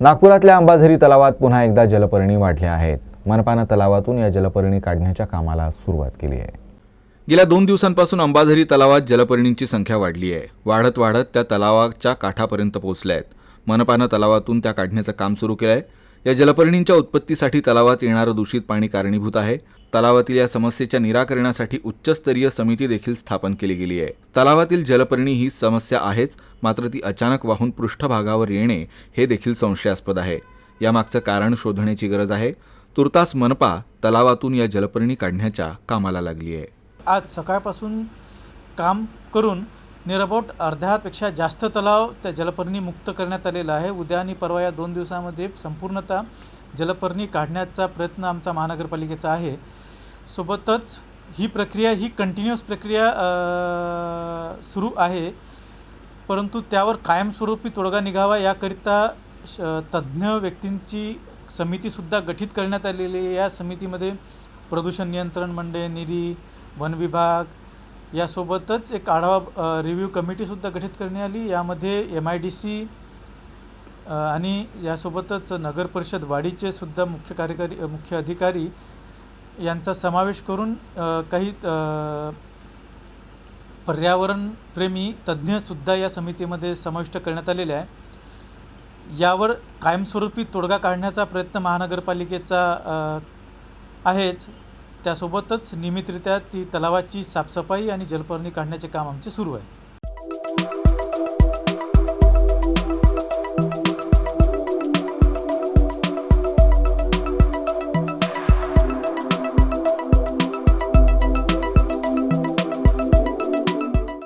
नागपुरातल्या अंबाझरी तलावात पुन्हा एकदा जलपर्णी वाढल्या आहेत. मनपानं तलावातून या जलपर्णी काढण्याच्या कामाला सुरुवात केली आहे. गेल्या दोन दिवसांपासून अंबाझरी तलावात जलपर्णींची संख्या वाढली आहे. वाढत वाढत त्या तलावाच्या काठापर्यंत पोहोचल्या आहेत. मनपानं तलावातून त्या काढण्याचं काम सुरू केलं आहे या जलपर्णींच्या उत्पत्तीसाठी तलावात येणारं दूषित पाणी कारणीभूत आहे. तलावातील या समस्येच्या निराकरणासाठी उच्चस्तरीय समिती देखील स्थापन केली गेली आहे. तलावातील जलपर्णी ही समस्या आहेच मात्र ती अचानक वाहून पृष्ठभागावर येणे हे देखील संशयास्पद आहे. यामागचं कारण शोधण्याची गरज आहे. तुर्तास मनपा तलावातून या जलपर्णी काढण्याच्या कामाला लागली आहे. आज सकाळपासून काम करून निरबोट अर्ध्यापेक्षा जास्त तलाव त्या जलपर्णी मुक्त करण्यात आलेला आहे. उद्या आणि परवा या दोन दिवसामध्ये संपूर्णतः जलपर्णी काढण्याचा प्रयत्न आमचा महानगरपालिकेचा आहे. सोबतच ही प्रक्रिया ही कंटिन्युअस प्रक्रिया सुरू आहे. परंतु त्यावर कायमस्वरूपी तोडगा निघावा याकरिता श- तज्ज्ञ व्यक्तींची समितीसुद्धा गठीत करण्यात आलेली आहे. या समितीमध्ये प्रदूषण नियंत्रण मंडळ निरी वन विभाग यासोबतच एक आढावा रिव्ह्यू कमिटीसुद्धा गठीत करण्यात आली. यामध्ये एम आय डी सी आणि यासोबतच नगर परिषद वाडीचे सुद्धा मुख्य कार्यकारी मुख्य अधिकारी यांचा समावेश करून काही पर्यावरणप्रेमी तज्ज्ञसुद्धा या समितीमध्ये समाविष्ट करण्यात आलेले आहे. यावर कायमस्वरूपी तोडगा काढण्याचा प्रयत्न महानगरपालिकेचा आहेच. त्यासोबतच नियमितरित्या ती तलावाची साफसफाई आणि जलपर्णी काढण्याचे काम आमचे सुरू आहे.